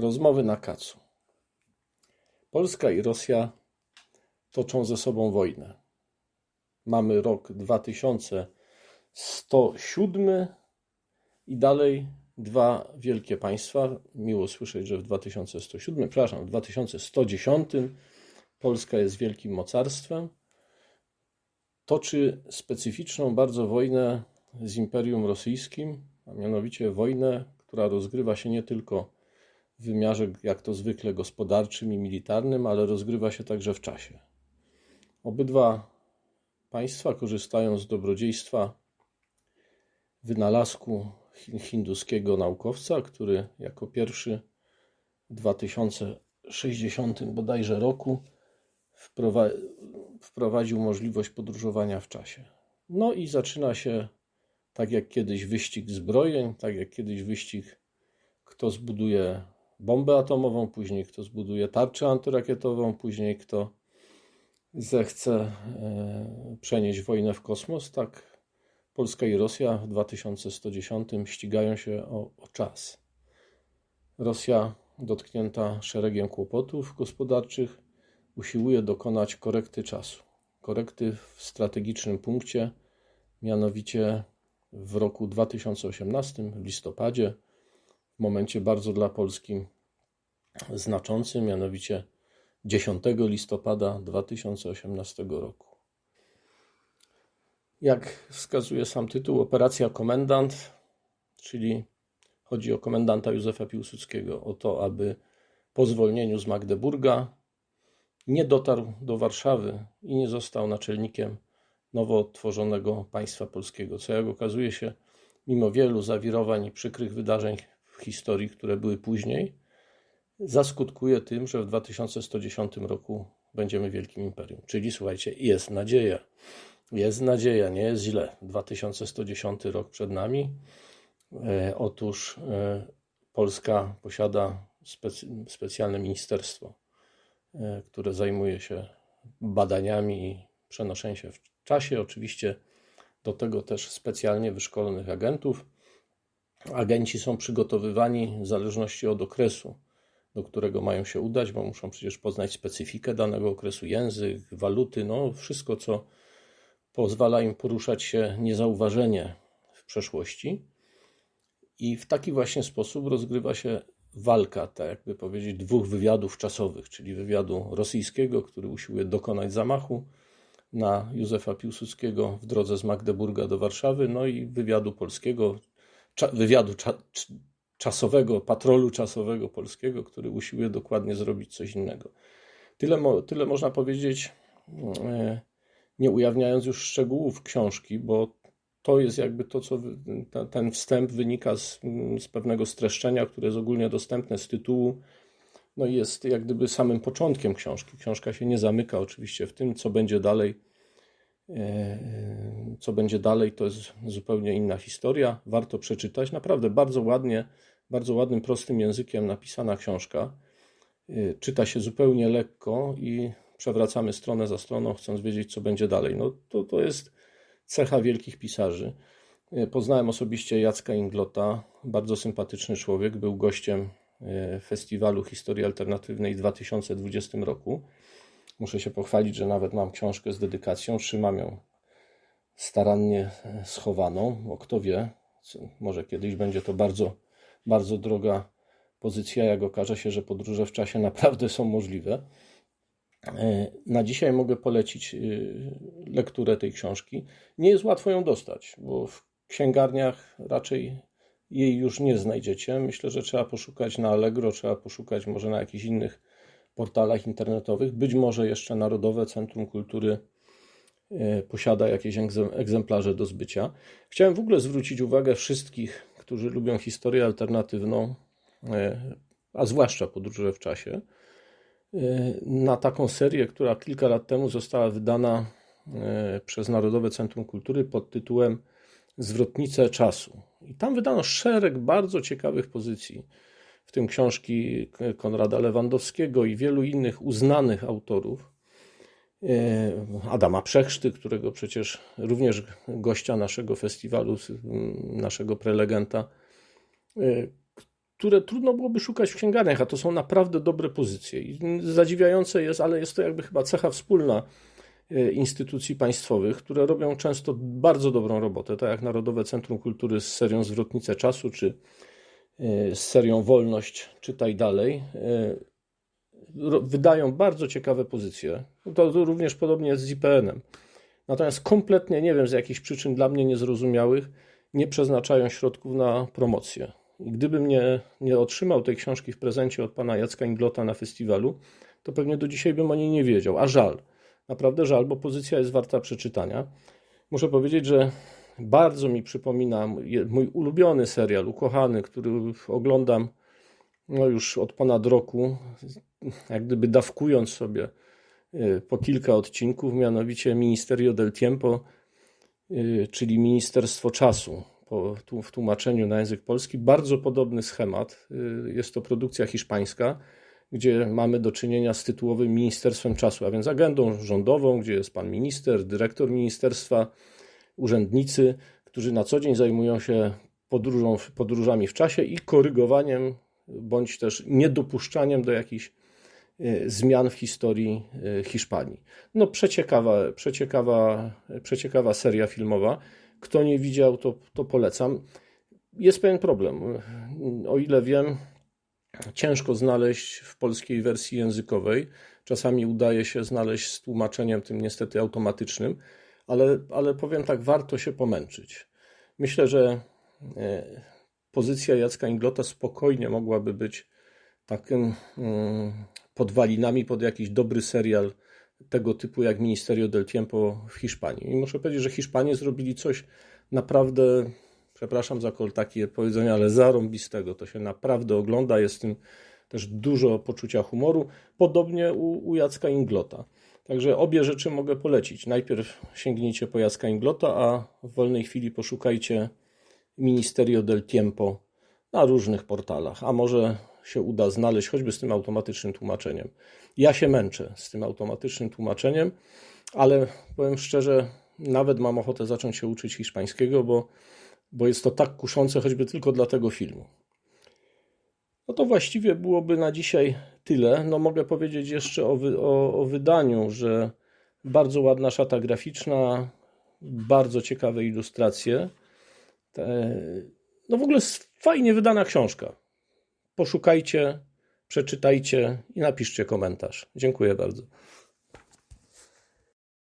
Rozmowy na kacu. Polska i Rosja toczą ze sobą wojnę. Mamy rok 2107 i dalej dwa wielkie państwa. Miło słyszeć, że w 2107, przepraszam, w 2110 Polska jest wielkim mocarstwem. Toczy specyficzną bardzo wojnę z Imperium Rosyjskim, a mianowicie wojnę, która rozgrywa się nie tylko w wymiarze, jak to zwykle, gospodarczym i militarnym, ale rozgrywa się także w czasie. Obydwa państwa korzystają z dobrodziejstwa wynalazku hinduskiego naukowca, który jako pierwszy w 2060 bodajże roku wprowadził możliwość podróżowania w czasie. No i zaczyna się tak jak kiedyś wyścig zbrojeń, tak jak kiedyś wyścig, kto zbuduje bombę atomową, później kto zbuduje tarczę antyrakietową, później kto zechce e, przenieść wojnę w kosmos, tak Polska i Rosja w 2110 ścigają się o, o czas. Rosja, dotknięta szeregiem kłopotów gospodarczych, usiłuje dokonać korekty czasu. Korekty w strategicznym punkcie, mianowicie w roku 2018, w listopadzie, w momencie bardzo dla Polski znaczącym, mianowicie 10 listopada 2018 roku. Jak wskazuje sam tytuł, Operacja Komendant, czyli chodzi o komendanta Józefa Piłsudskiego, o to, aby po zwolnieniu z Magdeburga nie dotarł do Warszawy i nie został naczelnikiem nowo tworzonego państwa polskiego, co jak okazuje się, mimo wielu zawirowań i przykrych wydarzeń w historii, które były później, zaskutkuje tym, że w 2110 roku będziemy wielkim imperium. Czyli słuchajcie, jest nadzieja. Jest nadzieja, nie jest źle. 2110 rok przed nami. E, otóż e, Polska posiada specjalne ministerstwo, e, które zajmuje się badaniami i przenoszeniem się w czasie. Oczywiście do tego też specjalnie wyszkolonych agentów. Agenci są przygotowywani w zależności od okresu, do którego mają się udać, bo muszą przecież poznać specyfikę danego okresu, język, waluty, no wszystko, co pozwala im poruszać się niezauważenie w przeszłości. I w taki właśnie sposób rozgrywa się walka, tak jakby powiedzieć, dwóch wywiadów czasowych, czyli wywiadu rosyjskiego, który usiłuje dokonać zamachu, na Józefa Piłsudskiego w drodze z Magdeburga do Warszawy, no i wywiadu polskiego, wywiadu czasowego, patrolu czasowego polskiego, który usiłuje dokładnie zrobić coś innego. Tyle, tyle można powiedzieć, e, nie ujawniając już szczegółów książki, bo to jest jakby to, co ten wstęp wynika z, z pewnego streszczenia, które jest ogólnie dostępne z tytułu no i jest jak gdyby samym początkiem książki. Książka się nie zamyka oczywiście w tym, co będzie dalej. E, co będzie dalej, to jest zupełnie inna historia. Warto przeczytać. Naprawdę bardzo ładnie, bardzo ładnym, prostym językiem napisana książka. E, czyta się zupełnie lekko i przewracamy stronę za stroną, chcąc wiedzieć, co będzie dalej. No to, to jest cecha wielkich pisarzy. E, poznałem osobiście Jacka Inglota, bardzo sympatyczny człowiek, był gościem E, Festiwalu Historii Alternatywnej w 2020 roku. Muszę się pochwalić, że nawet mam książkę z dedykacją, trzymam ją starannie schowaną, bo kto wie, może kiedyś będzie to bardzo, bardzo droga pozycja, jak okaże się, że podróże w czasie naprawdę są możliwe. E, na dzisiaj mogę polecić lekturę tej książki. Nie jest łatwo ją dostać, bo w księgarniach raczej jej już nie znajdziecie. Myślę, że trzeba poszukać na Allegro, trzeba poszukać może na jakichś innych portalach internetowych. Być może jeszcze Narodowe Centrum Kultury e, posiada jakieś egzemplarze do zbycia. Chciałem w ogóle zwrócić uwagę wszystkich, którzy lubią historię alternatywną, e, a zwłaszcza podróże w czasie, e, na taką serię, która kilka lat temu została wydana przez Narodowe Centrum Kultury pod tytułem Zwrotnice czasu. I tam wydano szereg bardzo ciekawych pozycji, w tym książki Konrada Lewandowskiego i wielu innych uznanych autorów. E, Adama Przechrzty, którego przecież również gościa naszego festiwalu, naszego prelegenta, e, które trudno byłoby szukać w księgarniach, a to są naprawdę dobre pozycje. Zadziwiające jest, ale jest to jakby chyba cecha wspólna e, instytucji państwowych, które robią często bardzo dobrą robotę, tak jak Narodowe Centrum Kultury z serią Zwrotnice Czasu, czy z serią Wolność, czytaj dalej. Wydają bardzo ciekawe pozycje. To, to również podobnie jest z IPN-em. Natomiast kompletnie, nie wiem, z jakichś przyczyn dla mnie niezrozumiałych, nie przeznaczają środków na promocję. I gdybym nie, nie otrzymał tej książki w prezencie od pana Jacka Inglota na festiwalu, to pewnie do dzisiaj bym o niej nie wiedział. A żal. Naprawdę żal, bo pozycja jest warta przeczytania. Muszę powiedzieć, że bardzo mi przypomina mój ulubiony serial, ukochany, który oglądam no już od ponad roku, jak gdyby dawkując sobie y, po kilka odcinków, mianowicie Ministerio del Tiempo, y, czyli Ministerstwo Czasu po, tu, w tłumaczeniu na język polski. Bardzo podobny schemat. Y, Jest to produkcja hiszpańska, gdzie mamy do czynienia z tytułowym Ministerstwem Czasu, a więc agendą rządową, gdzie jest pan minister, dyrektor ministerstwa, urzędnicy, którzy na co dzień zajmują się podróżą, podróżami w czasie i korygowaniem bądź też niedopuszczaniem do jakichś zmian w historii y, Hiszpanii. No przeciekawa, przeciekawa, przeciekawa seria filmowa. Kto nie widział, to, to polecam. Jest pewien problem. O ile wiem, ciężko znaleźć w polskiej wersji językowej. Czasami udaje się znaleźć z tłumaczeniem tym niestety automatycznym, ale, ale powiem tak, warto się pomęczyć. Myślę, że e, pozycja Jacka Inglota spokojnie mogłaby być takim mm, podwalinami pod jakiś dobry serial tego typu jak Ministerio del Tiempo w Hiszpanii. I muszę powiedzieć, że Hiszpanie zrobili coś naprawdę, przepraszam za kol- takie powiedzenie, ale zarąbistego. To się naprawdę ogląda, jest w tym też dużo poczucia humoru, podobnie u, u Jacka Inglota. Także obie rzeczy mogę polecić. Najpierw sięgnijcie po Jacka Inglota, a w wolnej chwili poszukajcie Ministerio del Tiempo na różnych portalach, a może się uda znaleźć choćby z tym automatycznym tłumaczeniem. Ja się męczę z tym automatycznym tłumaczeniem, ale powiem szczerze, nawet mam ochotę zacząć się uczyć hiszpańskiego, bo, bo jest to tak kuszące choćby tylko dla tego filmu. No to właściwie byłoby na dzisiaj tyle. No mogę powiedzieć jeszcze o, wy, o, o wydaniu, że bardzo ładna szata graficzna, bardzo ciekawe ilustracje. Te, no w ogóle fajnie wydana książka. Poszukajcie, przeczytajcie i napiszcie komentarz. Dziękuję bardzo.